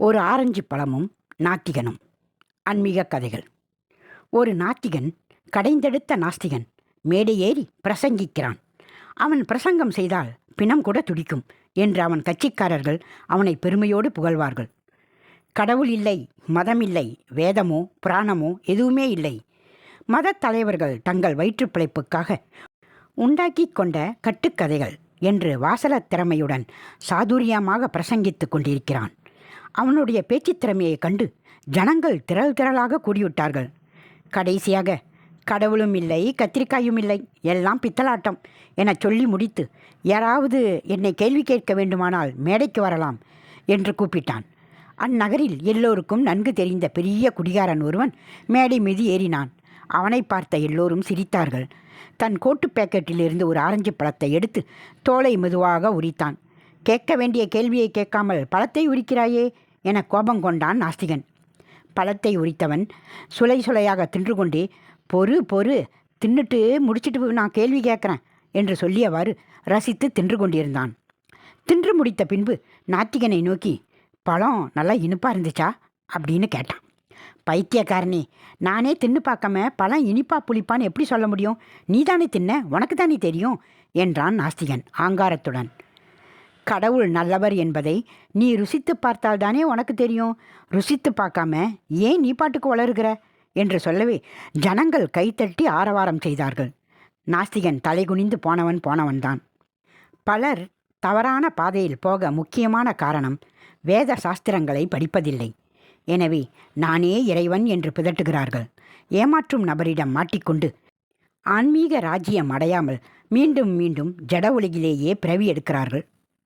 ஒரு ஆரஞ்சு பழமும் நாத்திகனும். ஆன்மீக கதைகள். ஒரு நாத்திகன் கடைந்தெடுத்த நாஸ்திகன் மேடையேறி பிரசங்கிக்கிறான். அவன் பிரசங்கம் செய்தால் பிணம் கூட துடிக்கும் என்று அவன் கட்சிக்காரர்கள் அவனை பெருமையோடு புகழ்வார்கள். கடவுள் இல்லை மதம் இல்லை வேதமோ புராணமோ எதுவுமே இல்லை. மதத் தலைவர்கள் தங்கள் வயிற்றுப் பிழைப்புக்காக உண்டாக்கி கொண்ட கட்டுக்கதைகள் என்று வாசலத் திறமையுடன் சாதுரியமாக பிரசங்கித்துக் கொண்டிருக்கிறான். அவனுடைய பேச்சுத் திறமையைக் கண்டு ஜனங்கள் திரள் திரளாக கூடிவிட்டார்கள். கடைசியாக கடவுளும் இல்லை கத்திரிக்காயும் இல்லை எல்லாம் பித்தலாட்டம் எனச் சொல்லி முடித்து யாராவது என்னை கேள்வி கேட்க வேண்டுமானால் மேடைக்கு வரலாம் என்று கூப்பிட்டான். அந்நகரில் எல்லோருக்கும் நன்கு தெரிந்த பெரிய குடிகாரன் ஒருவன் மேடை மீது ஏறினான். அவனை பார்த்த எல்லோரும் சிரித்தார்கள். தன் கோட்டு பேக்கெட்டிலிருந்து ஒரு ஆரஞ்சு பழத்தை எடுத்து தோலை மெதுவாக உரித்தான். கேட்க வேண்டிய கேள்வியை கேட்காமல் பழத்தை உரிக்கிறாயே என கோபம் கொண்டான் நாஸ்திகன். பழத்தை உரித்தவன் சுலை சுலையாக தின்று கொண்டே பொறு பொறு தின்னுட்டு முடிச்சிட்டு நான் கேள்வி கேட்குறேன் என்று சொல்லியவாறு ரசித்து தின்று கொண்டிருந்தான். தின்று முடித்த பின்பு நாத்திகனை நோக்கி பழம் நல்லா இனிப்பாக இருந்துச்சா? அப்படின்னு கேட்டான். பைத்தியக்காரனே நானே தின்னு பார்க்காம பழம் இனிப்பா புளிப்பான்னு எப்படி சொல்ல முடியும்? நீ தானே தின்ன உனக்கு தானே தெரியும்? என்றான் நாஸ்திகன் ஆங்காரத்துடன். கடவுள் நல்லவர் என்பதை நீ ருசித்து பார்த்தால்தானே உனக்கு தெரியும். ருசித்து பார்க்காம ஏன் நீ பாட்டுக்கு வளருகிற? என்று சொல்லவே ஜனங்கள் கைத்தட்டி ஆரவாரம் செய்தார்கள். நாஸ்திகன் தலைகுனிந்து போனவன் போனவன்தான். பலர் தவறான பாதையில் போக முக்கியமான காரணம் வேத சாஸ்திரங்களை படிப்பதில்லை. எனவே நானே இறைவன் என்று பிதட்டுகிறார்கள் ஏமாற்றும் நபரிடம் மாட்டிக்கொண்டு ஆன்மீக ராஜ்யம் அடையாமல் மீண்டும் மீண்டும் ஜட ஒளியிலேயே பிறவி எடுக்கிறார்கள்.